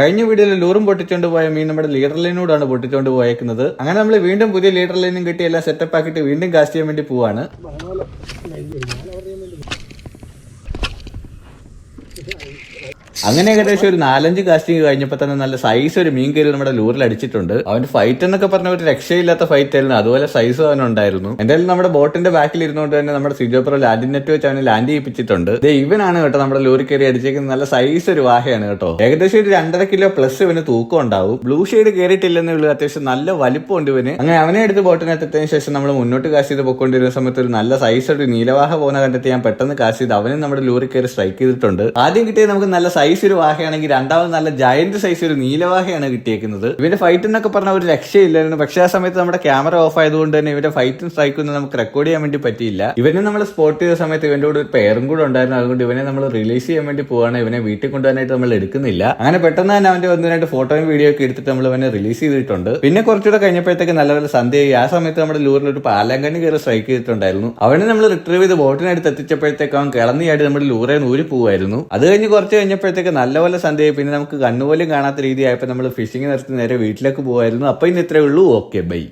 കഴിഞ്ഞ വീഡിയോയിൽ ലൂറും പൊട്ടിച്ചുകൊണ്ട് പോയ മീൻ നമ്മുടെ ലീഡർ ലൈനോടാണ് പൊട്ടിച്ചുകൊണ്ട് പോയേക്കുന്നത്. അങ്ങനെ നമ്മൾ വീണ്ടും പുതിയ ലീഡർ ലൈനും കിട്ടി എല്ലാം സെറ്റപ്പ് ആക്കിയിട്ട് വീണ്ടും കാസ്റ്റ് ചെയ്യാൻ വേണ്ടി പോവാണ്. അങ്ങനെ ഏകദേശം ഒരു നാലഞ്ച് കാസ്റ്റിംഗ് കഴിഞ്ഞപ്പോൾ തന്നെ നല്ല സൈസ് ഒരു മീൻ കയറി നമ്മുടെ ലൂറിൽ അടിച്ചിട്ടുണ്ട്. അവന്റെ ഫൈറ്റ് എന്നൊക്കെ പറഞ്ഞ ഒരു രക്ഷയില്ലാത്ത ഫൈറ്റ് ആയിരുന്നു. അതുപോലെ സൈസും അവനുണ്ടായിരുന്നു എന്തായാലും നമ്മുടെ ബോട്ടിന്റെ ബാക്കിൽ ഇരുന്നുകൊണ്ട് തന്നെ നമ്മുടെ സിജോപ്രോ ലാൻഡിംഗ് നെറ്റ് വെച്ച് അവനെ ലാൻഡ് ചെയ്യിപ്പിച്ചിട്ടുണ്ട് ഇവനാണ് കേട്ടോ നമ്മുടെ ലൂറി കയറി അടിച്ചേക്കുന്നത്. നല്ല സൈസ് ഒരു വാഹയാണ് കേട്ടോ. ഏകദേശം ഒരു രണ്ടര കിലോ പ്ലസ് ഇവന് തൂക്കം ഉണ്ടാവും. ബ്ലൂ ഷെയ്ഡ് കയറിയിട്ടില്ലെന്ന് ഉള്ളൂ അത്യാവശ്യം നല്ല വലിപ്പമുണ്ട് ഇവന്. അങ്ങനെ അവനെ എടുത്ത് ബോട്ടിനെത്തിയതിനു ശേഷം നമ്മൾ മുന്നോട്ട് കാശ് ചെയ്ത് പൊക്കൊണ്ടിരുന്ന സമയത്ത് ഒരു നല്ല സൈസ് ഒരു നീലവാഹ പോകുന്ന കണ്ടെത്തി ഞാൻ പെട്ടെന്ന് കാശ് ചെയ്ത് അവനും നമ്മുടെ ലൂറി കയറി സ്ട്രൈക്ക് ചെയ്തിട്ടുണ്ട്. ആദ്യം കിട്ടിയത് നമുക്ക് നല്ല സൈസ് ഒരു വാഹയാണെങ്കിൽ രണ്ടാമത് നല്ല ജയന്റ് സൈസ് ഒരു നീലവാഹയാണ് കിട്ടിയേക്കുന്നത്. ഇവന്റെ ഫൈറ്റ് എന്നൊക്കെ പറഞ്ഞ ഒരു രക്ഷയില്ലായിരുന്നു. പക്ഷേ ആ സമയത്ത് നമ്മുടെ ക്യാമറ ഓഫ് ആയതുകൊണ്ട് തന്നെ ഇവന്റെ ഫൈറ്റും സ്ട്രൈക്കും ഒന്നും നമുക്ക് റെക്കോർഡ് ചെയ്യാൻ വേണ്ടി പറ്റിയില്ല. ഇവനെ നമ്മൾ സ്പോട്ട് ചെയ്ത സമയത്ത് ഇവന്റെ കൂടെ ഒരു പേരും കൂടെ ഉണ്ടായിരുന്നു. അതുകൊണ്ട് ഇവനെ നമ്മൾ റിലീസ് ചെയ്യാൻ വേണ്ടി പോവാണ്. ഇവനെ വീട്ടിൽ കൊണ്ടുപോകാനായിട്ട് നമ്മൾ എടുക്കുന്നില്ല. അങ്ങനെ പെട്ടെന്ന് തന്നെ അവന്റെ ഒന്നിനായിട്ട് ഫോട്ടോയും വീഡിയോ ഒക്കെ എടുത്തിട്ട് നമ്മൾ ഇവനെ റിലീസ് ചെയ്തിട്ടുണ്ട്. പിന്നെ കുറച്ചുകൂടെ കഴിഞ്ഞപ്പോഴത്തേക്ക് നല്ല നല്ല സന്ധ്യയായി. ആ സമയത്ത് നമ്മുടെ ലൂറിൽ ഒരു പാലാങ്കണ്ണി കയറി സ്ട്രൈക്ക് ചെയ്തിട്ടുണ്ടായിരുന്നു. അവനെ നമ്മൾ റിട്രീവ് ചെയ്ത് ബോട്ടിനടുത്ത് എത്തിച്ചപ്പോഴത്തേക്ക് അവൻ കിളന്നിയായിട്ട് നമ്മുടെ ലൂറെ നൂരി പോവായിരുന്നു അത് കഴിഞ്ഞ് കുറച്ച് കഴിഞ്ഞപ്പോഴത്തേക്ക് നല്ലപോലെ സന്ധ്യയായി. പിന്നെ നമുക്ക് കണ്ണുപോലും കാണാത്ത രീതിയായപ്പോൾ നമ്മൾ ഫിഷിംഗ് നിർത്തി നേരെ വീട്ടിലേക്ക് പോകുമായിരുന്നു അപ്പോൾ ഇന്ന് ഇത്രയേ ഉള്ളൂ. Okay bye